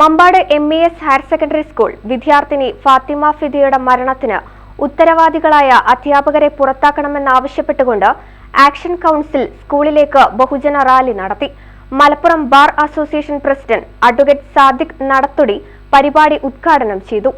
Mampad M E S higher secondary school വിദ്യാർത്ഥിനി ഫാത്തിമ ഫിദിയുടെ മരണത്തിന് ഉത്തരവാദികളായ അധ്യാപകരെ പുറത്താക്കണമെന്നാവശ്യപ്പെട്ടുകൊണ്ട് ആക്ഷൻ കൗൺസിൽ സ്കൂളിലേക്ക് ബഹുജന റാലി നടത്തി. Malappuram bar association president advocate Sadiq നടത്തുടി പരിപാടി ഉദ്ഘാടനം ചെയ്തു.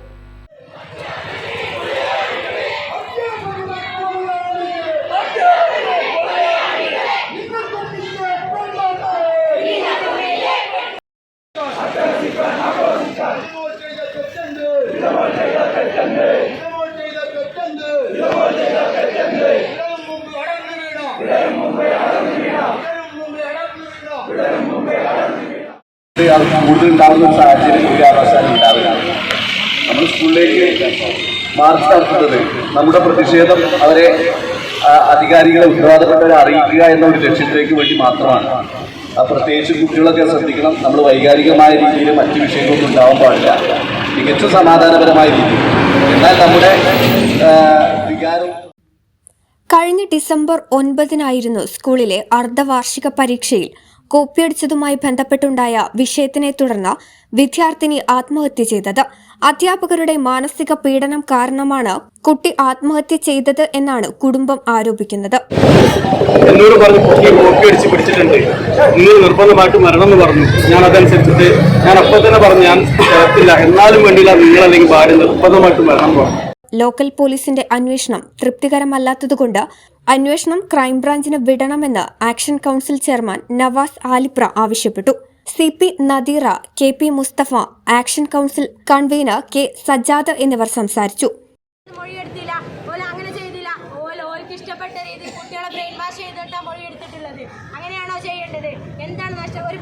ഉണ്ടാകുന്ന ഒരു സാഹചര്യം കാരണവശാലും ഉണ്ടാവില്ല. നമ്മൾ സ്കൂളിലേക്ക് മാർച്ച് നടത്തുന്നത് നമ്മുടെ പ്രതിഷേധം അവരെ അധികാരികളെ ഉത്തരവാദപ്പെട്ടവരെ അറിയിക്കുക എന്ന ഒരു ലക്ഷ്യത്തിലേക്ക് വേണ്ടി മാത്രമാണ്. പ്രത്യേകിച്ച് കുട്ടികളൊക്കെ ശ്രദ്ധിക്കണം. നമ്മൾ വൈകാരികമായ രീതിയിൽ മറ്റു വിഷയങ്ങളൊന്നും ഉണ്ടാവാൻ പാടില്ല. തികച്ചും സമാധാനപരമായ രീതിയിൽ. എന്നാൽ നമ്മുടെ വികാരം കഴിഞ്ഞ ഡിസംബർ ഒൻപതിനായിരുന്നു സ്കൂളിലെ അർദ്ധവാർഷിക പരീക്ഷയിൽ കോപ്പിയടിച്ചതുമായി ബന്ധപ്പെട്ടുണ്ടായ വിഷയത്തിനെ തുടർന്ന് വിദ്യാർത്ഥിനി ആത്മഹത്യ ചെയ്തത്. അധ്യാപകരുടെ മാനസിക പീഡനം കാരണമാണ് കുട്ടി ആത്മഹത്യ ചെയ്തത് എന്നാണ് കുടുംബം ആരോപിക്കുന്നത്. എന്നോട് പറഞ്ഞു കുട്ടിയെ കോപ്പി അടിച്ച് പിടിച്ചിട്ടുണ്ട്. നിങ്ങൾ നിർബന്ധമായിട്ട് മരണം എന്ന് പറഞ്ഞു. ഞാൻ അതനുസരിച്ചിട്ട് ഞാൻ അപ്പോൾ തന്നെ പറഞ്ഞു ഞാൻ ചേർത്തില്ല എന്നാലും വേണ്ടിയില്ല നിങ്ങൾ അല്ലെങ്കിൽ ഭാര്യ നിർബന്ധമായിട്ട് മരണം പറഞ്ഞു. ലോക്കൽ പോലീസിന്റെ അന്വേഷണം തൃപ്തികരമല്ലാത്തതുകൊണ്ട് അന്വേഷണം ക്രൈംബ്രാഞ്ചിന് വിടണമെന്ന് action council chairman Navas Alipra ആവശ്യപ്പെട്ടു. C P Nadeera K P Musthafa action council convener K Sajjad എന്നിവർ സംസാരിച്ചു. അങ്ങനെ ചെയ്തില്ല. ഇഷ്ടപ്പെട്ട ബ്രെയിൻ വാഷ് ചെയ്തിട്ടാണ് മൊഴിയെടുത്തിട്ടുള്ളത്. അങ്ങനെയാണോ ചെയ്യേണ്ടത്? എന്താണ് ഒരു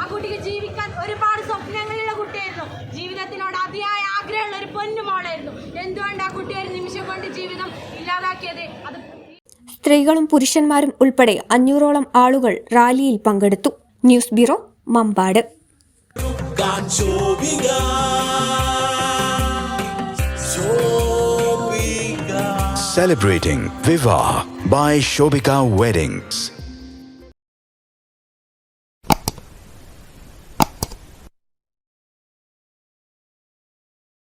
ആ ജീവിക്കാൻ ഒരുപാട് സ്വപ്നങ്ങളുള്ള കുട്ടിയായിരുന്നു. ജീവിതത്തിനോട് അതിയായ ആഗ്രഹമുള്ള ഒരു പൊന്നു മോളായിരുന്നു. എന്തുകൊണ്ട് ആ കുട്ടി ഒരു നിമിഷം കൊണ്ട് ജീവിതം ഇല്ലാതാക്കിയത്? അത് സ്ത്രീകളും പുരുഷന്മാരും ഉൾപ്പെടെ അഞ്ഞൂറോളം ആളുകൾ റാലിയിൽ പങ്കെടുത്തു news bureau Mampad Celebrating Viva by Shobika Weddings.